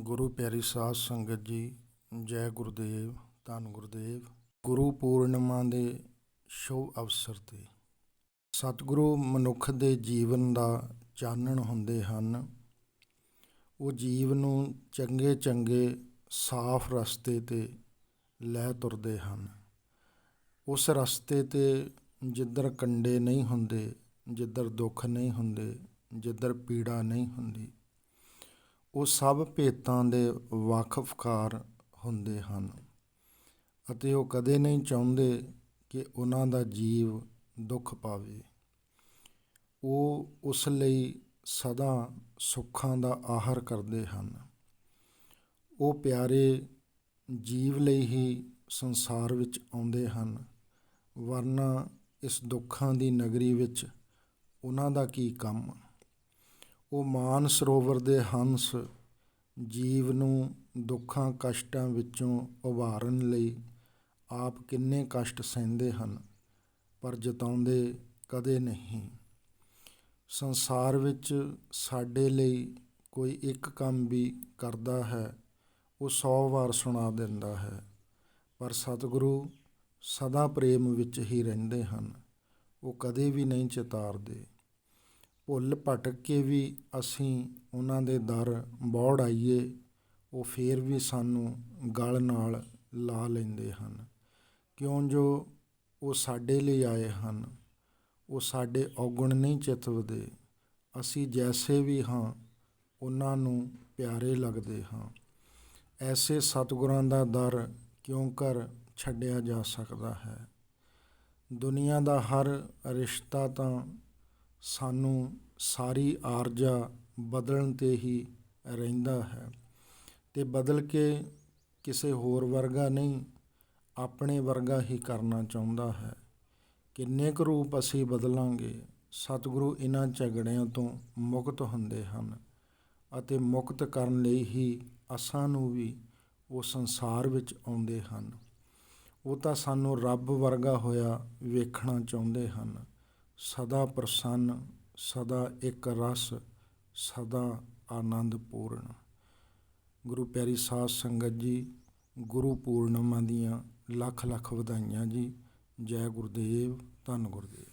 ਗੁਰੂ ਪਿਆਰੀ ਸਾਧ ਸੰਗਤ ਜੀ, ਜੈ ਗੁਰਦੇਵ, ਧੰਨ ਗੁਰਦੇਵ। ਗੁਰੂ ਪੂਰਨਿਮਾ ਦੇ ਸ਼ੁਭ ਅਵਸਰ ਤੇ ਸਤਿਗੁਰੂ ਮਨੁੱਖ ਦੇ ਜੀਵਨ ਦਾ ਚਾਨਣ ਹੁੰਦੇ ਹਨ। ਉਹ ਜੀਵ ਨੂੰ ਚੰਗੇ ਚੰਗੇ ਸਾਫ਼ ਰਸਤੇ ਤੇ ਲੈ ਤੁਰਦੇ ਹਨ। ਉਸ ਰਸਤੇ ਤੇ ਜਿੱਧਰ ਕੰਡੇ ਨਹੀਂ ਹੁੰਦੇ, ਜਿੱਧਰ ਦੁੱਖ ਨਹੀਂ ਹੁੰਦੇ, ਜਿੱਧਰ ਪੀੜਾ ਨਹੀਂ ਹੁੰਦੀ ਉਹ ਸਭ ਭੇਤਾਂ ਦੇ ਵਾਕਫਕਾਰ ਹੁੰਦੇ ਹਨ ਅਤੇ ਉਹ ਕਦੇ ਨਹੀਂ ਚਾਹੁੰਦੇ ਕਿ ਉਹਨਾਂ ਦਾ ਜੀਵ ਦੁੱਖ ਪਾਵੇ। ਉਹ ਉਸ ਲਈ ਸਦਾ ਸੁੱਖਾਂ ਦਾ ਆਹਰ ਕਰਦੇ ਹਨ। ਉਹ ਪਿਆਰੇ ਜੀਵ ਲਈ ਹੀ ਸੰਸਾਰ ਵਿੱਚ ਆਉਂਦੇ ਹਨ, ਵਰਨਾ ਇਸ ਦੁੱਖਾਂ ਦੀ ਨਗਰੀ ਵਿੱਚ ਉਹਨਾਂ ਦਾ ਕੀ ਕੰਮ? ਉਹ ਮਾਨ ਸਰੋਵਰ ਦੇ ਹੰਸ ਜੀਵ ਨੂੰ ਦੁੱਖਾਂ ਕਸ਼ਟਾਂ ਵਿੱਚੋਂ ਉਭਾਰਨ ਲਈ ਆਪ ਕਿੰਨੇ ਕਸ਼ਟ ਸਹਿੰਦੇ ਹਨ, ਪਰ ਜਤਾਉਂਦੇ ਕਦੇ ਨਹੀਂ। ਸੰਸਾਰ ਵਿੱਚ ਸਾਡੇ ਲਈ ਕੋਈ ਇੱਕ ਕੰਮ ਵੀ ਕਰਦਾ ਹੈ, ਉਹ 100 ਵਾਰ ਸੁਣਾ ਦਿੰਦਾ ਹੈ, ਪਰ ਸਤਿਗੁਰੂ ਸਦਾ ਪ੍ਰੇਮ ਵਿੱਚ ਹੀ ਰਹਿੰਦੇ ਹਨ, ਉਹ ਕਦੇ ਵੀ ਨਹੀਂ ਚਿਤਾਰਦੇ। ਭੁੱਲ ਭਟਕ ਕੇ ਵੀ ਅਸੀਂ ਉਹਨਾਂ ਦੇ ਦਰ ਬੌੜ ਆਈਏ, ਉਹ ਫਿਰ ਵੀ ਸਾਨੂੰ ਗਲ ਨਾਲ ਲਾ ਲੈਂਦੇ ਹਨ। ਕਿਉਂ ਜੋ ਉਹ ਸਾਡੇ ਲਈ ਆਏ ਹਨ, ਉਹ ਸਾਡੇ ਔਗਣ ਨਹੀਂ ਚਿਤਵਦੇ। ਅਸੀਂ ਜੈਸੇ ਵੀ ਹਾਂ, ਉਹਨਾਂ ਨੂੰ ਪਿਆਰੇ ਲੱਗਦੇ ਹਾਂ। ਐਸੇ ਸਤਿਗੁਰਾਂ ਦਾ ਦਰ ਕਿਉਂ ਕਰ ਛੱਡਿਆ ਜਾ ਸਕਦਾ ਹੈ? ਦੁਨੀਆ ਦਾ ਹਰ ਰਿਸ਼ਤਾ ਤਾਂ ਸਾਨੂੰ ਸਾਰੀ ਆਰਜਾ ਬਦਲਣ ਤੇ ਹੀ ਰਹਿੰਦਾ ਹੈ ਅਤੇ ਬਦਲ ਕੇ ਕਿਸੇ ਹੋਰ ਵਰਗਾ ਨਹੀਂ, ਆਪਣੇ ਵਰਗਾ ਹੀ ਕਰਨਾ ਚਾਹੁੰਦਾ ਹੈ। ਕਿੰਨੇ ਕੁ ਰੂਪ ਅਸੀਂ ਬਦਲਾਂਗੇ, ਸਤਿਗੁਰੂ ਇਹਨਾਂ ਝਗੜਿਆਂ ਤੋਂ ਮੁਕਤ ਹੁੰਦੇ ਹਨ ਅਤੇ ਮੁਕਤ ਕਰਨ ਲਈ ਹੀ ਅਸਾਂ ਨੂੰ ਵੀ ਉਹ ਸੰਸਾਰ ਵਿੱਚ ਆਉਂਦੇ ਹਨ। ਉਹ ਤਾਂ ਸਾਨੂੰ ਰੱਬ ਵਰਗਾ ਹੋਇਆ ਵੇਖਣਾ ਚਾਹੁੰਦੇ ਹਨ। ਸਦਾ ਪ੍ਰਸੰਨ, ਸਦਾ ਇੱਕ ਰਸ, ਸਦਾ ਆਨੰਦ ਪੂਰਨ। ਗੁਰੂ ਪਿਆਰੀ ਸਾਧ ਸੰਗਤ ਜੀ, ਗੁਰੂ ਪੂਰਨਿਮਾ ਦੀਆਂ ਲੱਖ ਲੱਖ ਵਧਾਈਆਂ ਜੀ। ਜੈ ਗੁਰਦੇਵ, ਧੰਨ ਗੁਰਦੇਵ।